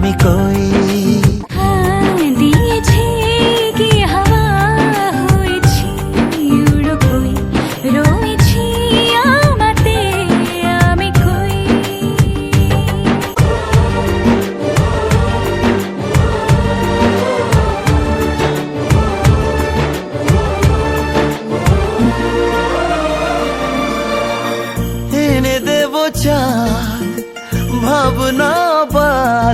আমি কই? দিয়েছে কি হাওয়া হয়েছি উড়ো কই রয়েছি আমাতে আমি কই? এনে দেব চাঁদ ভাবনা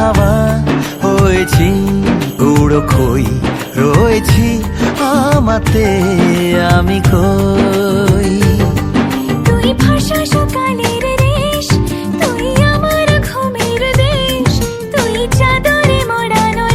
হাওয়া হয়েছি উড়ো খই রয়েছি, আমাতে আমি কই তুই ভাষা সকালের রেশ তুই আমার ঘুমের দেশ, তুই চাদরে মোড়ানো